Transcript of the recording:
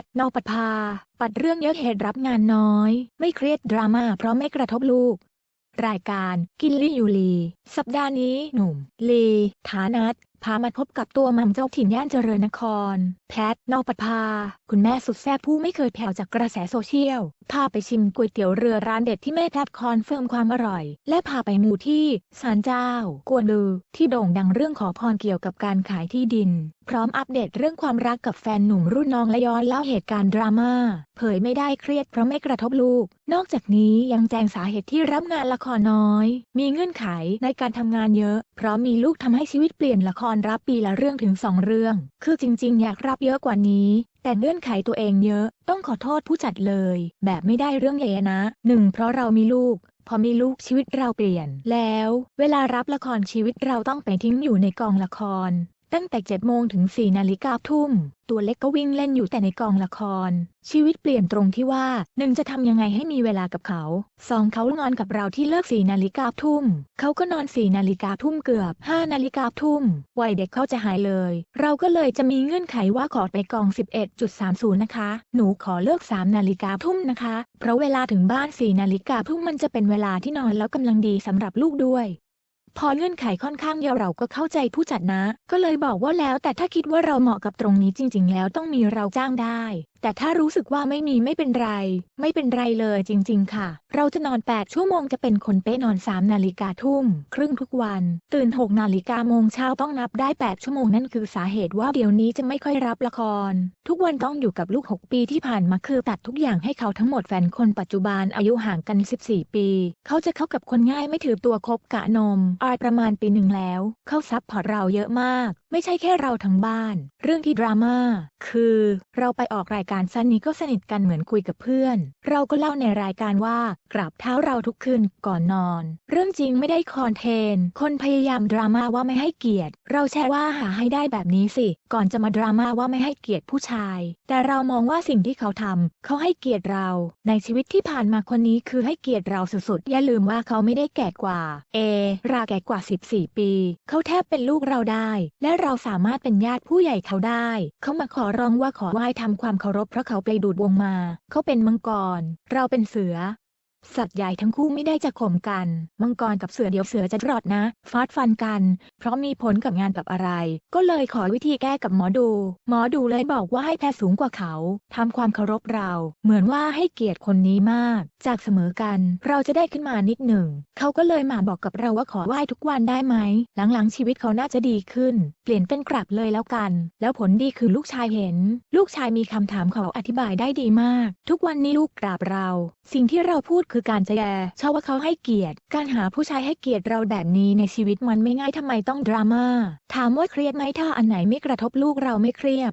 ทนอกปภา ปัดเรื่องเยอะเหตุรับงานน้อย ไม่เครียดดราม่าเพราะไม่กระทบลูก รายการกินลี่ยูลี สัปดาห์นี้หนุ่ม ลี ฐานัท พามาพบกับตัวมัมเจ้าถิ่นย่านเจริญนคร แพทนอกปภา คุณแม่สุดแซ่บผู้ไม่เคยแผ่วจากกระแสโซเชียล พาไปชิมก๋วยเตี๋ยวเรือร้านเด็ดที่แม่แทคอนเฟิร์มความอร่อย และพาไปมูที่ศาลเจ้า กวนลือ ที่โด่งดังเรื่องขอพรเกี่ยวกับการขายที่ดิน พร้อมอัปเดตเรื่องความรักกับแฟนหนุ่มรุ่นน้องและย้อนเล่าเหตุการณ์ดราม่าเผยไม่ได้เครียดเพราะไม่กระทบลูก นอกจากนี้ยังแจงสาเหตุที่รับงานละครน้อย มีเงื่อนไขในการทำงานเยอะ เพราะมีลูกทำให้ชีวิตเปลี่ยนละครรับปีละเรื่องถึงสองเรื่อง คือจริง ๆ อยากรับเยอะกว่านี้ แต่เงื่อนไขตัวเองเยอะ ต้องขอโทษผู้จัดเลย แบบไม่ได้เรื่องเยนะหนึ่งเพราะเรามีลูกพอมีลูกชีวิตเราเปลี่ยนแล้ว เวลารับละครชีวิตเราต้องไปทิ้งอยู่ในกองละคร ตั้งแต่7โมงถึง4นาฬิกาทุ่ม ตัวเล็กก็วิ่งเล่นอยู่แต่ในกองละคร ชีวิตเปลี่ยนตรงที่ว่าหนึ่งจะทำยังไงให้มีเวลากับเขาสองเขานอนกับเราที่เลิก4นาฬิกาทุ่ม เขาก็นอน4นาฬิกาทุ่มเกือบ5นาฬิกาทุ่ม วัยเด็กเขาจะหายเลย เราก็เลยจะมีเงื่อนไขว่าขอไปกอง 11.30 นะคะ หนูขอเลิก3นาฬิกาทุ่มนะคะ เพราะเวลาถึงบ้าน4นาฬิกาทุ่มมันจะเป็นเวลาที่นอนแล้วกำลังดีสำหรับลูกด้วย พอเงื่อนไขค่อนข้างยาวเราก็เข้าใจผู้จัดนะ ก็เลยบอกว่าแล้วแต่ถ้าคิดว่าเราเหมาะกับตรงนี้จริง ๆ แล้วต้องมีเราจ้างได้ แต่ถ้ารู้สึกว่าไม่มีไม่เป็นไร ไม่เป็นไรเลยจริง ๆ ค่ะ เราจะนอน 8 ชั่วโมงจะเป็นคนเป๊ะนอน 3 นาฬิกาทุ่ม ครึ่งทุกวัน ตื่น 6 นาฬิกาโมงเช้าต้องนับได้ 8 ชั่วโมงนั่นคือสาเหตุว่าเดี๋ยวนี้จะไม่ค่อยรับละคร ทุกวันต้องอยู่กับลูก 6 ปีที่ผ่านมาคือตัดทุกอย่างให้เขาทั้งหมดแฟนคนปัจจุบันอายุห่างกัน 14 ปี เขาจะเข้ากับคนง่ายไม่ถือตัวคบกะนมออยประมาณปีหนึ่งแล้ว เขาซับพอร์ตเราเยอะมาก ไม่ใช่แค่เราทั้งบ้าน เรื่องที่ดราม่าคือเราไปออกรายการซันนี้ก็สนิทกันเหมือนคุยกับเพื่อน เราก็เล่าในรายการว่ากราบเท้าเราทุกคืนก่อนนอน เรื่องจริงไม่ได้คอนเทนคนพยายามดราม่าว่าไม่ให้เกียรติ เราแชร์ว่าหาให้ได้แบบนี้สิ ก่อนจะมาดราม่าว่าไม่ให้เกียรติผู้ชาย แต่เรามองว่าสิ่งที่เขาทำเขาให้เกียรติเรา ในชีวิตที่ผ่านมาคนนี้คือให้เกียรติเราสุดๆอย่าลืมว่าเขาไม่ได้แก่กว่า เอ ราแก่กว่า 14 ปี เขาแทบเป็นลูกเราได้ และเราสามารถเป็นญาติผู้ใหญ่เขาได้ เขามาขอร้องว่าขอไหว้ทำความเคารพเพราะเขาไปดูดวงมา เขาเป็นมังกร เราเป็นเสือ สัตว์ใหญ่ทั้งคู่ไม่ได้จะข่มกัน มังกรกับเสือเดี๋ยวเสือจะรอดนะ ฟาดฟันกัน เพราะมีผลกับงานกับอะไร ก็เลยขอวิธีแก้กับหมอดู หมอดูเลยบอกว่าให้แพ้สูงกว่าเขาทำความเคารพเรา เหมือนว่าให้เกียรติคนนี้มาก จากเสมอกัน เราจะได้ขึ้นมานิดหนึ่ง เขาก็เลยมาบอกกับเราว่าขอไหว้ทุกวันได้ไหม หลังๆชีวิตเขาน่าจะดีขึ้น เปลี่ยนเป็นกลับเลยแล้วกัน แล้วผลดีคือลูกชายเห็น ลูกชายมีคำถามเขาอธิบายได้ดีมาก ทุกวันนี้ลูกกราบเรา สิ่งที่เราพูดคือการจะแย่ชอบว่าเขาให้เกียรติ การหาผู้ชายให้เกียรติเราแบบนี้ในชีวิตมันไม่ง่ายทำไมต้องดราม่า ถามว่าเครียดไหมถ้าอันไหนไม่กระทบลูกเราไม่เครียด